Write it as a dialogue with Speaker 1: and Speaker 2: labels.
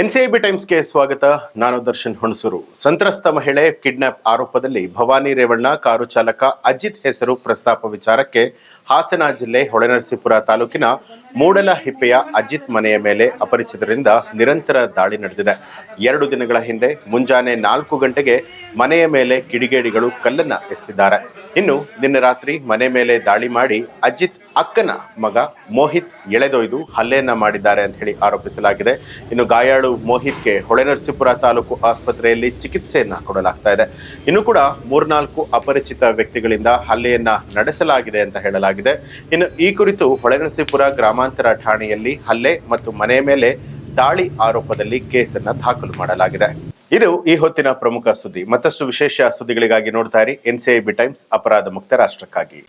Speaker 1: NCIB ಟೈಮ್ಸ್ಗೆ ಸ್ವಾಗತ. ನಾನು ದರ್ಶನ್ ಹುಣಸೂರು. ಸಂತ್ರಸ್ತ ಮಹಿಳೆ ಕಿಡ್ನಾಪ್ ಆರೋಪದಲ್ಲಿ ಭವಾನಿ ರೇವಣ್ಣ, ಕಾರು ಚಾಲಕ ಅಜಿತ್ ಹೆಸರು ಪ್ರಸ್ತಾಪ ವಿಚಾರಕ್ಕೆ ಹಾಸನ ಜಿಲ್ಲೆ ಹೊಳೆನರಸೀಪುರ ತಾಲೂಕಿನ ಮೂಡಲ ಹಿಪ್ಪೆಯ ಅಜಿತ್ ಮನೆಯ ಮೇಲೆ ಅಪರಿಚಿತರಿಂದ ನಿರಂತರ ದಾಳಿ ನಡೆದಿದೆ. ಎರಡು ದಿನಗಳ ಹಿಂದೆ ಮುಂಜಾನೆ ನಾಲ್ಕು ಗಂಟೆಗೆ ಮನೆಯ ಮೇಲೆ ಕಿಡಿಗೇಡಿಗಳು ಕಲ್ಲನ್ನ ಎಸೆದಿದ್ದಾರೆ ಇನ್ನು ನಿನ್ನೆ ರಾತ್ರಿ ಮನೆ ಮೇಲೆ ದಾಳಿ ಮಾಡಿ ಅಜಿತ್ ಅಕ್ಕನ ಮಗ ಮೋಹಿತ್ ಎಳೆದೊಯ್ದು ಹಲ್ಲೆಯನ್ನ ಮಾಡಿದ್ದಾರೆ ಅಂತ ಹೇಳಿ ಆರೋಪಿಸಲಾಗಿದೆ. ಇನ್ನು ಗಾಯಾಳು ಮೋಹಿತ್ಗೆ ಹೊಳೆನರಸೀಪುರ ತಾಲೂಕು ಆಸ್ಪತ್ರೆಯಲ್ಲಿ ಚಿಕಿತ್ಸೆಯನ್ನ ಕೊಡಲಾಗ್ತಾ ಇದೆ. ಇನ್ನು ಕೂಡ ಮೂರ್ನಾಲ್ಕು ಅಪರಿಚಿತ ವ್ಯಕ್ತಿಗಳಿಂದ ಹಲ್ಲೆಯನ್ನ ನಡೆಸಲಾಗಿದೆ ಅಂತ ಹೇಳಲಾಗಿದೆ. ಇನ್ನು ಈ ಕುರಿತು ಹೊಳೆನರಸೀಪುರ ಗ್ರಾಮಾಂತರ ಠಾಣೆಯಲ್ಲಿ ಹಲ್ಲೆ ಮತ್ತು ಮನೆ ಮೇಲೆ ದಾಳಿ ಆರೋಪದಲ್ಲಿ ಕೇಸನ್ನ ದಾಖಲು ಮಾಡಲಾಗಿದೆ. ಇದು ಈ ಹೊತ್ತಿನ ಪ್ರಮುಖ ಸುದ್ದಿ. ಮತ್ತಷ್ಟು ವಿಶೇಷ ಸುದ್ದಿಗಳಿಗಾಗಿ ನೋಡ್ತಾ ಇರಿ ಎನ್ಸಿಐಬಿ ಟೈಮ್ಸ್, ಅಪರಾಧ ಮುಕ್ತ ರಾಷ್ಟ್ರಕ್ಕಾಗಿ.